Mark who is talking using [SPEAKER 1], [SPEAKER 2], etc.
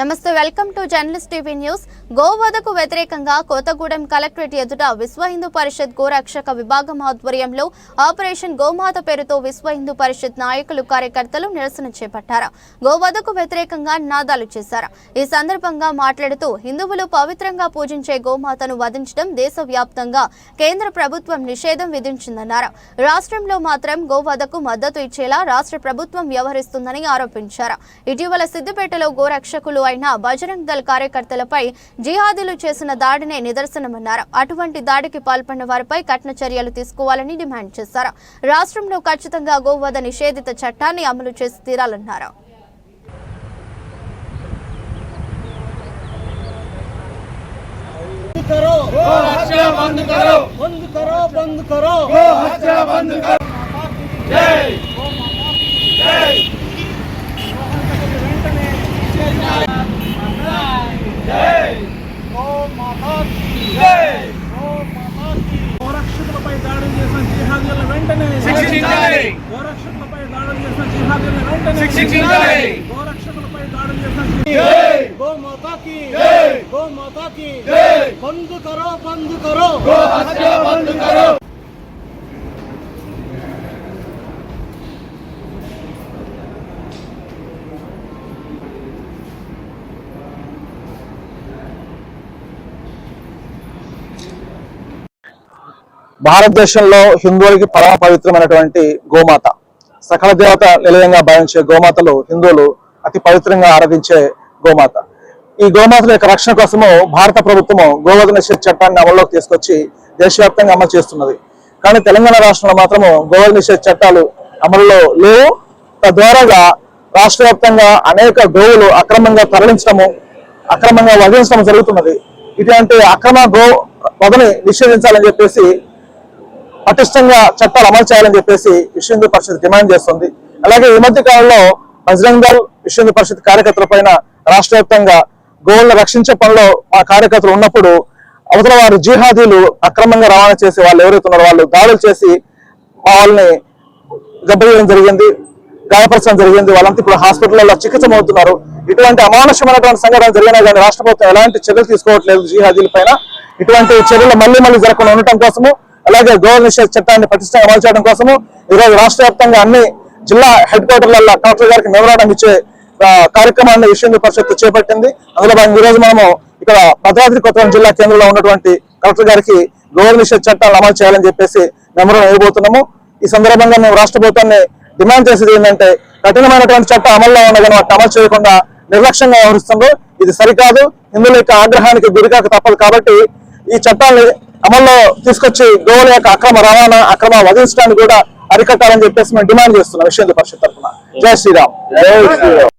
[SPEAKER 1] నమస్తే welcome to journalist TV news. గోవధకు వ్యతిరేకంగా Kothagudem collectorate ఎదుట విశ్వ హిందూ పరిషత్ గోరక్షక విభాగం ఆధ్వర్యంలో ఆపరేషన్ గోమాత పేరుతో విశ్వ హిందూ పరిషత్ నాయకులు కార్యకర్తలు నిరసన చేపట్టారు. గోవధకు వ్యతిరేకంగా నినాదాలు చేశారు. ఈ సందర్భంగా మాట్లాడుతూ హిందువులు పవిత్రంగా పూజించే గోమాతను వధించడం దేశవ్యాప్తంగా కేంద్ర ప్రభుత్వం నిషేధం విధించిందన్నారు. రాష్ట్రంలో మాత్రం గోవధకు మద్దతు ఇచ్చేలా రాష్ట్ర ప్రభుత్వం వ్యవహరిస్తుందని ఆరోపించారు. ఇటీవల సిద్దిపేటలో గోరక్షకులు అయిన బజరంగ్ దళ్ కార్యకర్తలపై జిహాదీలు చేసిన దాడినే నిదర్శనమన్నారు అటువంటి దాడికి పాల్పడిన వారిపై కఠిన చర్యలు తీసుకోవాలని డిమాండ్ చేశారు రాష్ట్రంలో ఖచ్చితంగా గోవధ నిషేధిత చట్టాన్ని అమలు చేసి తీరాలన్నారు
[SPEAKER 2] बंद करो
[SPEAKER 3] गो हत्या बंद करो
[SPEAKER 2] बंद करो बंद करो
[SPEAKER 3] गो हत्या बंद करो
[SPEAKER 2] జిల్లా వెంటనే
[SPEAKER 3] శిక్షించాలి.
[SPEAKER 2] గోరక్షకులపై దాడులు చేసిన జిహాదులను వెంటనే
[SPEAKER 3] శిక్షించాలి.
[SPEAKER 2] గోరక్షకులపై దాడులు చేసిన గో మాతాకి
[SPEAKER 3] గో
[SPEAKER 2] మాతాకి బంద్ కరో బంద్
[SPEAKER 3] కరో గో హత్య కరో
[SPEAKER 4] భారతదేశంలో హిందువులకి పరమ పవిత్రమైనటువంటి గోమాత. సకల దేవత నిలయంగా భావించే గోమాతలు హిందువులు అతి పవిత్రంగా ఆరాధించే గోమాత. ఈ గోమాతల యొక్క రక్షణ కోసము భారత ప్రభుత్వము గోవధ నిషేధ చట్టాన్ని అమల్లోకి తీసుకొచ్చి దేశవ్యాప్తంగా అమలు చేస్తున్నది. కానీ తెలంగాణ రాష్ట్రంలో మాత్రము గోవధ నిషేధ చట్టాలు అమలులో లేవు. తద్వారాగా రాష్ట్ర వ్యాప్తంగా అనేక గోవులు అక్రమంగా తరలించడము అక్రమంగా వధించడం జరుగుతున్నది. ఇటువంటి అక్రమ గో వదని నిషేధించాలని చెప్పేసి పటిష్టంగా చట్టాలు అమలు చేయాలని చెప్పేసి విశ్వ హిందూ పరిషత్ డిమాండ్ చేస్తుంది. అలాగే ఈ మధ్య కాలంలో బజరంగ్ దళ్ విశ్వ హిందూ పరిషత్ కార్యకర్తల పైన రాష్ట్ర వ్యాప్తంగా గోవులను రక్షించే పనిలో ఆ కార్యకర్తలు ఉన్నప్పుడు అవతల వారు జిహాదీలు అక్రమంగా రవాణా చేసి వాళ్ళు ఎవరైతే ఉన్నారో వాళ్ళు దాడులు చేసి వాళ్ళని దెబ్బతీయడం జరిగింది గాయపరచడం జరిగింది. వాళ్ళంతా ఇప్పుడు హాస్పిటల్లో చికిత్స అవుతున్నారు ఇటువంటి అమానుషమైనటువంటి సంఘటన జరిగినా కానీ రాష్ట్ర ప్రభుత్వం ఎలాంటి చర్యలు తీసుకోవట్లేదు జిహాదీల పైన. ఇటువంటి చర్యలు మళ్ళీ మళ్ళీ జరగకుండా ఉండటం కోసము అలాగే గోవా నిషేధ చట్టాన్ని పటిష్టంగా అమలు చేయడం కోసము ఈ రోజు రాష్ట్ర వ్యాప్తంగా అన్ని జిల్లా హెడ్ క్వార్టర్లలో కలెక్టర్ గారికి మెమరాండం ఇచ్చే కార్యక్రమాన్ని విషయంలో పరిషత్తు చేపట్టింది. అందులో భాగంగా ఈ రోజు మనము ఇక్కడ భద్రాద్రి కొత్తగూడెం జిల్లా కేంద్రంలో ఉన్నటువంటి కలెక్టర్ గారికి గోవా నిషేధ చట్టాలను అమలు చేయాలని చెప్పేసి మెమరాండం ఇవ్వబోతున్నాము. ఈ సందర్భంగా మేము రాష్ట్ర ప్రభుత్వాన్ని డిమాండ్ చేసేది ఏంటంటే కఠినమైనటువంటి చట్టం అమల్లో ఉండగా వాటిని అమలు చేయకుండా నిర్లక్ష్యంగా వ్యవహరిస్తుందో ఇది సరికాదు. హిందువుల యొక్క ఆగ్రహానికి గురికాక తప్పదు కాబట్టి ఈ చట్టాన్ని అమల్లో తీసుకొచ్చి గోవుల యొక్క అక్రమ రవాణా అక్రమ వధించడానికి కూడా అరికట్టాలని చెప్పేసి మేము డిమాండ్ చేస్తున్నాం. విషయం పరిషత్ తరఫున. జై శ్రీరామ్. జై శ్రీరామ్.